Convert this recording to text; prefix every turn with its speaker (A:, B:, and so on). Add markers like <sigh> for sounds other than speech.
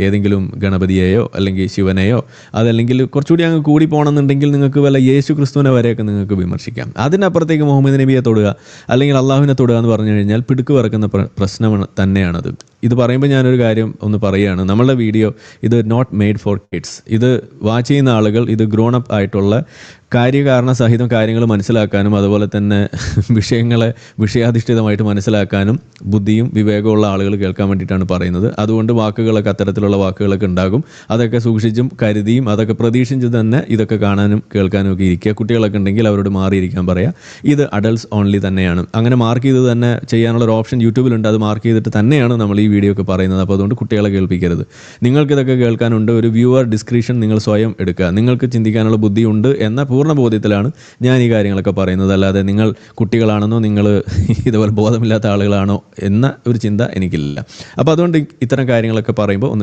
A: ഏതെങ്കിലും ഗണപതിയെയോ അല്ലെങ്കിൽ ശിവനെയോ അതല്ലെങ്കിൽ കുറച്ചുകൂടി അങ്ങ് കൂടി പോകണമെന്നുണ്ടെങ്കിൽ നിങ്ങൾക്ക് വല്ല യേശു ക്രിസ്തുവിനെ വരെയൊക്കെ നിങ്ങൾക്ക് വിമർശിക്കാം. അതിനപ്പുറത്തേക്ക് മുഹമ്മദ് നബിയെ തൊടുക അല്ലെങ്കിൽ അള്ളാഹുവിനെ തൊടുക എന്ന് പറഞ്ഞു കഴിഞ്ഞാൽ പിടുക്ക് പറക്കുന്ന പ്ര- പ്രശ്നമാണ് തന്നെയാണത്. ഇത് പറയുമ്പോൾ ഞാനൊരു കാര്യം ഒന്ന് പറയുകയാണ് നമ്മളുടെ വീഡിയോ ഇത് നോട്ട് മെയ്ഡ് ഫോർ കിഡ്സ് ഇത് വാച്ച് ചെയ്യുന്ന ആളുകൾ ഇത് ഗ്രോൺ അപ്പ് ആയിട്ടുള്ള കാര്യകാരണ സഹിതം കാര്യങ്ങൾ മനസ്സിലാക്കാനും അതുപോലെ തന്നെ <laughs> വിഷയങ്ങളെ വിഷയാധിഷ്ഠിതമായിട്ട് മനസ്സിലാക്കാനും ബുദ്ധിയും വിവേകമുള്ള ആളുകൾ കേൾക്കാൻ വേണ്ടിയിട്ടാണ് പറയുന്നത്. അതുകൊണ്ട് വാക്കുകളൊക്കെ അത്തരത്തിലുള്ള വാക്കുകളൊക്കെ ഉണ്ടാകും. അതൊക്കെ സൂക്ഷിച്ചും കരുതിയും അതൊക്കെ പ്രതീക്ഷിച്ച് തന്നെ ഇതൊക്കെ കാണാനും കേൾക്കാനും ഒക്കെ ഇരിക്കുക. കുട്ടികളൊക്കെ ഉണ്ടെങ്കിൽ അവരോട് മാറിയിരിക്കാൻ പറയാം. ഇത് അഡൽട്സ് ഓൺലി തന്നെയാണ്. അങ്ങനെ മാർക്ക് ചെയ്ത് തന്നെ ചെയ്യാനുള്ള ഒരു ഓപ്ഷൻ യൂട്യൂബിലുണ്ട് അത് മാർക്ക് ചെയ്തിട്ട് തന്നെയാണ് നമ്മൾ ഈ വീഡിയോ ഒക്കെ പറയുന്നത്. അപ്പോൾ അതുകൊണ്ട് കുട്ടികളെ കേൾപ്പിക്കരുത്. നിങ്ങൾക്കിതൊക്കെ കേൾക്കാനുണ്ട്. ഒരു വ്യൂവർ ഡിസ്ക്രിപ്ഷൻ നിങ്ങൾ സ്വയം എടുക്കുക. നിങ്ങൾക്ക് ചിന്തിക്കാനുള്ള ബുദ്ധിയുണ്ട് എന്ന പൂർണ ബോധ്യത്തിലാണ് ഞാൻ ഈ കാര്യങ്ങളൊക്കെ പറയുന്നത്. അല്ലാതെ നിങ്ങൾ കുട്ടികളാണെന്നോ നിങ്ങൾ <laughs> ഇതുപോലെ ബോധമില്ലാത്ത ആളുകളാണോ എന്ന ഒരു ചിന്ത എനിക്കില്ല. അപ്പോൾ അതുകൊണ്ട് ഇത്തരം കാര്യങ്ങളൊക്കെ പറയുമ്പോൾ ഒന്ന്